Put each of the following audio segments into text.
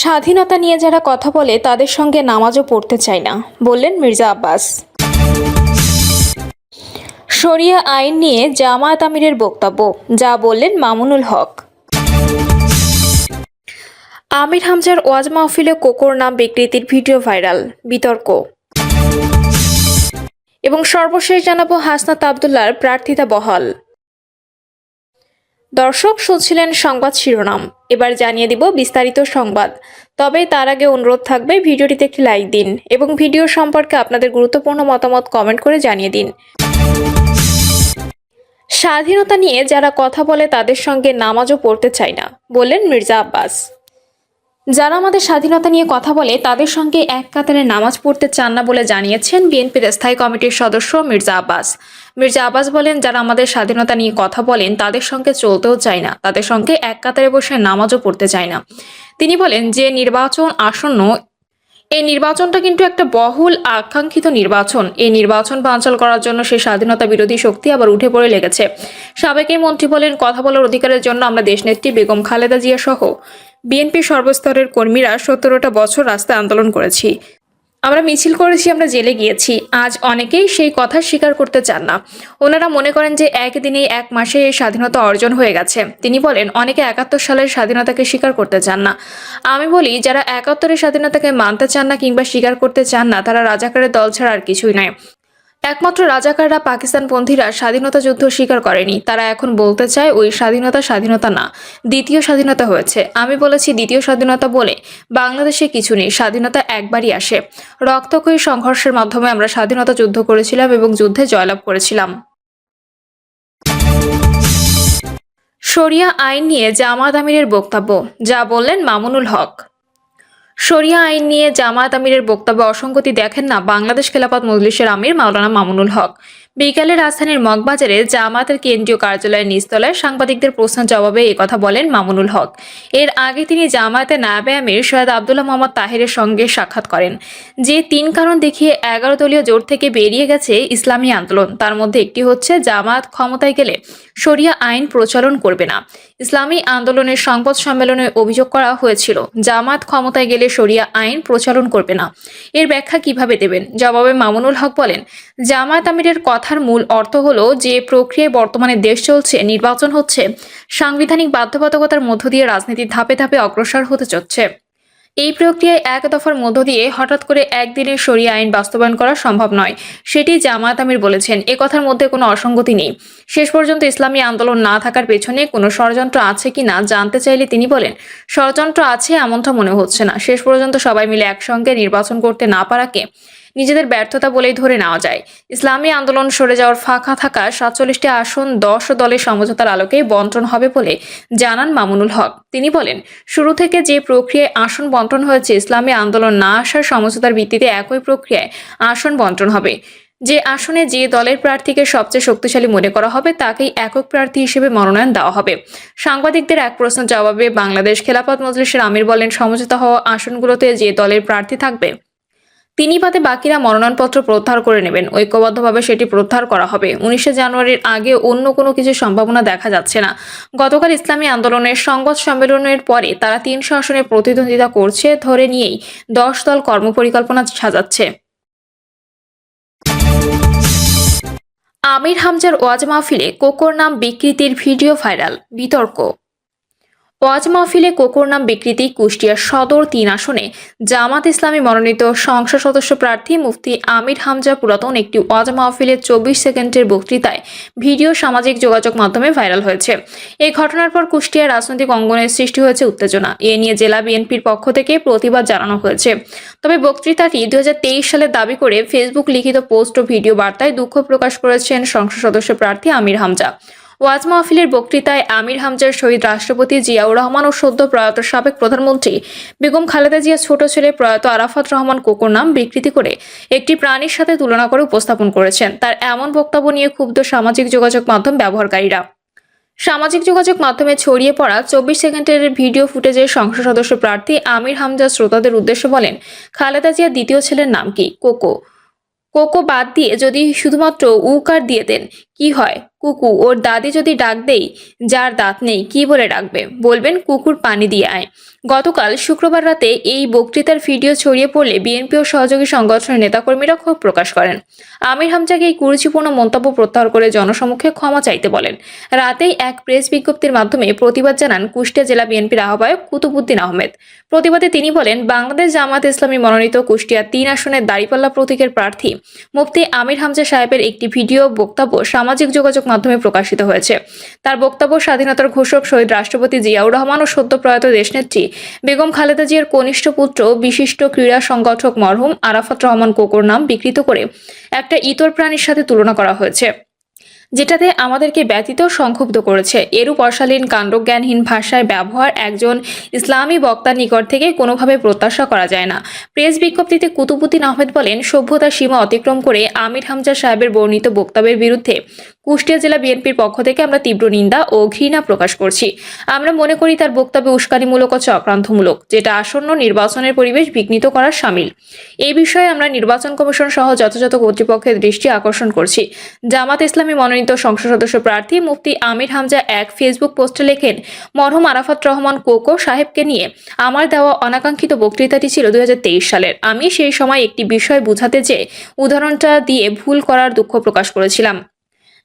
স্বাধীনতা নিয়ে যারা কথা বলে, তাদের সঙ্গে নামাজও পড়তে চায় না, বললেন মির্জা আব্বাস। শরিয়া আইন নিয়ে জামায়াত আমিরের বক্তব্য, যা বললেন মামুনুল হক। আমির হামজার ওয়াজ মাহফিলে কোকোর নাম বিকৃতির ভিডিও ভাইরাল, বিতর্ক। এবং সর্বশেষ জানাব হাসনাত আবদুল্লার প্রার্থিতা বহাল। দর্শক শুনছিলেন সংবাদ শিরোনাম। এবার জানিয়ে দিব বিস্তারিত সংবাদ। তবে তার আগে অনুরোধ থাকবে ভিডিওটিতে একটি লাইক দিন এবং ভিডিও সম্পর্কে আপনাদের গুরুত্বপূর্ণ মতামত কমেন্ট করে জানিয়ে দিন। স্বাধীনতা নিয়ে যারা কথা বলে তাদের সঙ্গে নামাজও পড়তে চায় না বললেন মির্জা আব্বাস। যারা আমাদের স্বাধীনতা নিয়ে কথা বলে, তাদের সঙ্গে এক কাতারে নামাজ পড়তে চান না বলে জানিয়েছেন বিএনপির স্থায়ী কমিটির সদস্য মির্জা আব্বাস। মির্জা আব্বাস বলেন, যারা আমাদের স্বাধীনতা নিয়ে কথা বলেন, তাদের সঙ্গে চলতেও চায় না। তাদের সঙ্গে এক কাতারে বসে নামাজও পড়তে চায় না। তিনি বলেন, যে নির্বাচন আসন্ন, এই নির্বাচনটা কিন্তু একটা বহুল আকাঙ্ক্ষিত নির্বাচন। এই নির্বাচন বানচাল করার জন্য সেই স্বাধীনতা বিরোধী শক্তি আবার উঠে পড়ে লেগেছে। সাবেক মন্ত্রী বলেন, কথা বলার অধিকারের জন্য আমরা দেশনেত্রী বেগম খালেদা জিয়া সহ বিএনপি সর্বস্তরের কর্মীরা সতেরোটা বছর রাস্তায় আন্দোলন করেছি। আমরা মিছিল করেছি, আমরা জেলে গিয়েছি। আজ অনেকেই সেই কথা স্বীকার করতে চান না। ওনারা মনে করেন যে একদিনে এক মাসে এই স্বাধীনতা অর্জন হয়ে গেছে। তিনি বলেন, অনেকে একাত্তর সালের স্বাধীনতাকে স্বীকার করতে চান না। আমি বলি, যারা একাত্তরের স্বাধীনতাকে মানতে চান না কিংবা স্বীকার করতে চান না, তারা রাজাকারের দল ছাড়া আর কিছুই নয়। একমাত্র রাজাকাররা পাকিস্তানপন্থীরা স্বাধীনতা যুদ্ধ স্বীকার করেনি। তারা এখন বলতে চায় ওই স্বাধীনতা স্বাধীনতা না, দ্বিতীয় স্বাধীনতা হয়েছে। আমি বলেছি দ্বিতীয় স্বাধীনতা বলে বাংলাদেশে কিছু নেই, স্বাধীনতা একবারই আসে। রক্তক্ষয়ী সংঘর্ষের মাধ্যমে আমরা স্বাধীনতা যুদ্ধ করেছিলাম এবং যুদ্ধে জয়লাভ করেছিলাম। শরিয়া আইন নিয়ে জামাত আমিরের বক্তব্য, যা বললেন মামুনুল হক। শরিয়া আইন নিয়ে জামায়াত আমিরের বক্তব্যে অসঙ্গতি দেখেন না বাংলাদেশ খেলাফত মজলিশের আমির মাওলানা মামুনুল হক। বিকালে রাজধানীর মগবাজারে জামাতের কেন্দ্রীয় কার্যালয়ের নিচতলায় সাংবাদিকদের প্রশ্ন জবাবে কথা বলেন মামুনুল হক। এর আগে তিনি জামায়াতের নায়াবে আমির সৈয়দ আবদুল্লাহ মোহাম্মদ তাহেরের সঙ্গে সাক্ষাৎ করেন। যে তিন কারণ দেখিয়ে এগারো দলীয় জোট থেকে বেরিয়ে গেছে ইসলামী আন্দোলন। তার মধ্যে একটি হচ্ছে জামাত ক্ষমতায় গেলে শরিয়া আইন প্রচলন করবে না। ইসলামী আন্দোলনের সংবাদ সম্মেলনে অভিযোগ করা হয়েছিল জামাত ক্ষমতায় গেলে শরিয়া আইন প্রচলন করবে না। এর ব্যাখ্যা কীভাবে দেবেন? জবাবে মামুনুল হক বলেন, জামায়াত আমিরের কথার মূল অর্থ হলো যে প্রক্রিয়ায় বর্তমানে দেশ চলছে, নির্বাচন হচ্ছে, সাংবিধানিক বাধ্যবাধকতার মধ্য দিয়ে রাজনীতির ধাপে ধাপে অগ্রসর হতে চলছে। এই প্রক্রিয়ায় এক দফার মধ্য দিয়ে হঠাৎ করে একদিনে সরিয়ে আইন বাস্তবায়ন করা সম্ভব নয়, সেটি জামায়াত আমির বলেছেন। এ কথার মধ্যে কোনো অসঙ্গতি নেই। শেষ পর্যন্ত ইসলামী আন্দোলন না থাকার পেছনে কোনো ষড়যন্ত্র আছে কি না জানতে চাইলে তিনি বলেন, ষড়যন্ত্র আছে এমনটা মনে হচ্ছে না। শেষ পর্যন্ত সবাই মিলে একসঙ্গে নির্বাচন করতে না পারাকে নিজেদের ব্যর্থতা বলেই ধরে নেওয়া যায়। ইসলামী আন্দোলন সরে যাওয়ার ফাঁকা থাকা সাতচল্লিশটি আসন দশ দলের সমঝোতার আলোকেই বন্টন হবে বলে জানান মামুনুল হক। তিনি বলেন, শুরু থেকে যে প্রক্রিয়ায় আসন বন্টন হয়েছে, ইসলামী আন্দোলন না আসার সমঝোতার ভিত্তিতে একই প্রক্রিয়ায় আসন বন্টন হবে। যে আসনে যে দলের প্রার্থীকে সবচেয়ে শক্তিশালী মনে করা হবে, তাকেই একক প্রার্থী হিসেবে মনোনয়ন দেওয়া হবে। সাংবাদিকদের এক প্রশ্নের জবাবে বাংলাদেশ খেলাফত মজলিসের আমির বলেন, সমঝোতা হওয়া আসনগুলোতে যে দলের প্রার্থী থাকবে তিনি বাদে বাকিরা মনোনয়নপত্র প্রত্যাহার করে নেবেন। ঐক্যবদ্ধভাবে সেটি প্রত্যাহার করা হবে। উনিশে জানুয়ারির আগে অন্য কোনো কিছু সম্ভাবনা দেখা যাচ্ছে না। গতকাল ইসলামী আন্দোলনের সংবাদ সম্মেলনের পরে তারা তিনশো আসনে প্রতিদ্বন্দ্বিতা করছে, ধরে নিয়েই দশ দল কর্মপরিকল্পনা সাজাচ্ছে। আমির হামজার ওয়াজ মাহফিলে কোকোর নাম বিকৃতির ভিডিও ভাইরাল। বিতর্ক। ওয়াজ মাহফিলে কোকোর নাম বিকৃতি কুষ্টিয়া সদর তিন আসনে। জামাত ইসলামী মনোনীত সংসদ সদস্য প্রার্থী মুফতি আমির হামজা পুরাতন একটি ওয়াজ মাহফিলের চব্বিশ সেকেন্ডের বক্তৃতায় ভিডিও সামাজিক যোগাযোগ মাধ্যমে ভাইরাল হয়েছে। এই ঘটনার পর কুষ্টিয়া রাজনৈতিক অঙ্গনের সৃষ্টি হয়েছে উত্তেজনা। এ নিয়ে জেলা বিএনপির পক্ষ থেকে প্রতিবাদ জানানো হয়েছে। তবে বক্তৃতাটি দু সালে দাবি করে ফেসবুক লিখিত পোস্ট ও ভিডিও বার্তায় দুঃখ প্রকাশ করেছেন সংসদ সদস্য প্রার্থী আমির হামজা। ওয়াজ মাহফিলের বক্তৃতায় আমির হামজার শহীদ রাষ্ট্রপতি জিয়াউর রহমান ও সদ্য প্রয়াত সাবেক প্রধানমন্ত্রী বেগম খালেদা জিয়া ছোট ছেলে প্রয়াত আরাফাত রহমান কোকোর নাম বিকৃতি করে একটি প্রাণীর সাথে তুলনা করে উপস্থাপন করেছেন। তার এমন বক্তব্য নিয়ে ক্ষুব্ধ সামাজিক যোগাযোগ মাধ্যম ব্যবহারকারীরা। সামাজিক যোগাযোগ মাধ্যমে ছড়িয়ে পড়া চব্বিশ সেকেন্ডের ভিডিও ফুটেজে সংসদ সদস্য প্রার্থী আমির হামজা শ্রোতাদের উদ্দেশ্যে বলেন, খালেদা জিয়া দ্বিতীয় ছেলের নাম কি? কোকো। কোকো বাদ দিয়ে যদি শুধুমাত্র উকার দিয়ে দেন, কি হয়? কুকু, ওর দাদি যদি ডাক দেই, যার দাঁত নেই, কি বলে ডাকবে? বলবেন, কুকুর পানি দিয়ে আয়। গতকাল শুক্রবার রাতে এই বক্তৃতার ভিডিও ছড়িয়ে পড়লে বিএনপি ও সহযোগী সংগঠনের নেতাকর্মীরা ক্ষোভ প্রকাশ করেন। আমির হামজাকে এই কুরুচিপূর্ণ মন্তব্য প্রত্যাহার করে জনসমক্ষে ক্ষমা চাইতে বলেন। রাতেই এক প্রেস বিজ্ঞপ্তির মাধ্যমে প্রতিবাদ জানান কুষ্টিয়া জেলা বিএনপির আহ্বায়ক কুতুবুদ্দিন আহমেদ। প্রতিবাদে তিনি বলেন, বাংলাদেশ জামাত ইসলামী মনোনীত কুষ্টিয়া তিন আসনের দাঁড়িপাল্লা প্রতীকের প্রার্থী মুফতি আমির হামজা সাহেবের একটি ভিডিও বক্তব্য সামাজিক যোগাযোগ মাধ্যমে প্রকাশিত হয়েছে। তার বক্তব্য, স্বাধীনতার ঘোষক শহীদ রাষ্ট্রপতি জিয়াউর রহমান ও সদ্য প্রয়াত দেশনেত্রী বেগম খালেদা জিয়ার কনিষ্ঠ পুত্র, বিশিষ্ট ক্রীড়া সংগঠক মরহুম আরাফাত রহমান কোকর নাম বিকৃত করে একটা ইতর প্রাণীর সাথে তুলনা করা হয়েছে। যেটাতে আমাদেরকে ব্যতীত সংক্ষুব্ধ করেছে। এরূপ অশালীন কাণ্ডজ্ঞানহীন ভাষায় ব্যবহার একজন ইসলামী বক্তার নিকট থেকে কোনোভাবে প্রত্যাশা করা যায় না। প্রেস বিজ্ঞপ্তিতে কুতুবুদ্দিন আহমেদ বলেন, সভ্যতার সীমা অতিক্রম করে আমির হামজা সাহেবের বর্ণিত বক্তব্যের বিরুদ্ধে কুষ্টিয়া জেলা বিএনপির পক্ষ থেকে আমরা তীব্র নিন্দা ও ঘৃণা প্রকাশ করছি। আমরা মনে করি তার বক্তব্য উস্কানিমূলক ও চক্রান্তমূলক, যেটা আসন্ন নির্বাচনের পরিবেশ বিঘ্নিত করার সামিল। এই বিষয়ে আমরা নির্বাচন কমিশন সহ যথাযথ কর্তৃপক্ষের দৃষ্টি আকর্ষণ করছি। জামাত ইসলামী মনোনীত সংসদ সদস্য প্রার্থী মুফতি আমির হামজা এক ফেসবুক পোস্টে লেখেন, মরহম আরাফাত রহমান কোকো সাহেবকে নিয়ে আমার দেওয়া অনাকাঙ্ক্ষিত বক্তৃতাটি ছিল দুই হাজার তেইশ সালের। আমি সেই সময় একটি বিষয় বুঝাতে যে উদাহরণটা দিয়ে ভুল করার দুঃখ প্রকাশ করেছিলাম।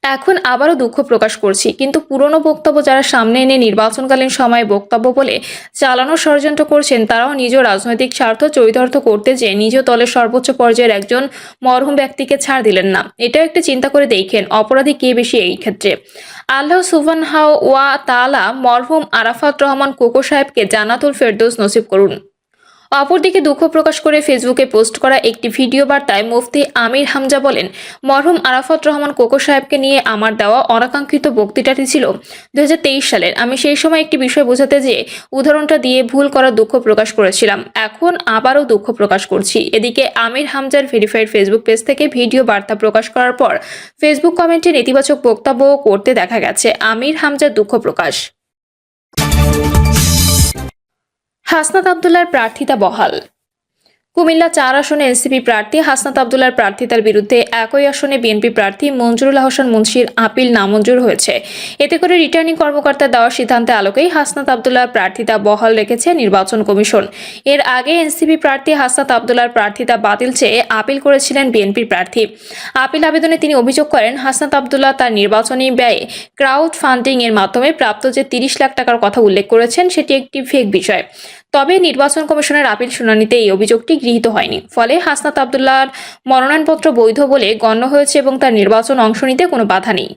এখন আবারও দুঃখ প্রকাশ করছি। কিন্তু পুরনো বক্তব্য যারা সামনে এনে নির্বাচনকালীন সময়ে বক্তব্য বলে চালানোর ষড়যন্ত্র করছেন, তারাও নিজ রাজনৈতিক স্বার্থ চরিতার্থ করতে যেয়ে নিজ দলের সর্বোচ্চ পর্যায়ের একজন মরহুম ব্যক্তিকে ছাড় দিলেন না। এটাও একটু চিন্তা করে দেখেন, অপরাধী কে বেশি এই ক্ষেত্রে? আল্লাহ সুবহানাহু ওয়া তাআলা মরহুম আরাফাত রহমান কোকো সাহেবকে জান্নাতুল ফেরদৌস নসিব করুন। অপরদিকে দুঃখ প্রকাশ করে ফেসবুকে পোস্ট করা একটি ভিডিও বার্তায় মুফতি আমির হামজা বলেন, মরহুম আরাফত রহমান কোকো সাহেবকে নিয়ে আমার দেওয়া অনাকাঙ্ক্ষিত বক্তৃতাটি ছিল দু হাজার তেইশ সালের। আমি সেই সময় একটি বিষয় বোঝাতে যেয়ে উদাহরণটা দিয়ে ভুল করার দুঃখ প্রকাশ করেছিলাম। এখন আবারও দুঃখ প্রকাশ করছি। এদিকে আমির হামজার ভেরিফাইড ফেসবুক পেজ থেকে ভিডিও বার্তা প্রকাশ করার পর ফেসবুক কমেন্টে নেতিবাচক বক্তব্য করতে দেখা গেছে। আমির হামজার দুঃখ প্রকাশ। হাসনাত আবদুল্লার প্রার্থিতা বহাল। কুমিল্লা চার আসনে এনসিপি প্রার্থী হাসনাত আবদুল্লার প্রার্থিতার বিরুদ্ধে একই আসনে বিএনপি প্রার্থী মঞ্জুরুল হাসান মুন্সির আপিল নামঞ্জুর হয়েছে। এতে করে রিটার্নিং কর্মকর্তা দেওয়ার সিদ্ধান্তে আলোকেই হাসনাত আবদুল্লার প্রার্থিতা বহাল রেখেছে নির্বাচন কমিশন। এর আগে এনসিপি প্রার্থী হাসনাত আবদুল্লার প্রার্থিতা বাতিল চেয়ে আপিল করেছিলেন বিএনপি প্রার্থী। আপিল আবেদনে তিনি অভিযোগ করেন, হাসনাত আবদুল্লাহ তার নির্বাচনী ব্যয়ে ক্রাউড ফান্ডিং এর মাধ্যমে প্রাপ্ত যে তিরিশ লাখ টাকার কথা উল্লেখ করেছেন, সেটি একটি ফেক বিষয়। তবে নির্বাচন কমিশনের আপিল শুনানিতে এই অভিযোগটি গৃহীত হয়নি। ফলে হাসনাত আবদুল্লার মনোনয়নপত্র বৈধ বলে গণ্য হয়েছে এবং তার নির্বাচন অংশ নিতে কোনো বাধা নেই।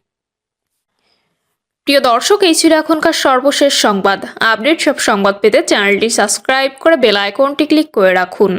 প্রিয় দর্শক, এই ছিল এখনকার সর্বশেষ সংবাদ। আপডেট সব সংবাদ পেতে চ্যানেলটি সাবস্ক্রাইব করে বেল আইকনটি ক্লিক করে রাখুন।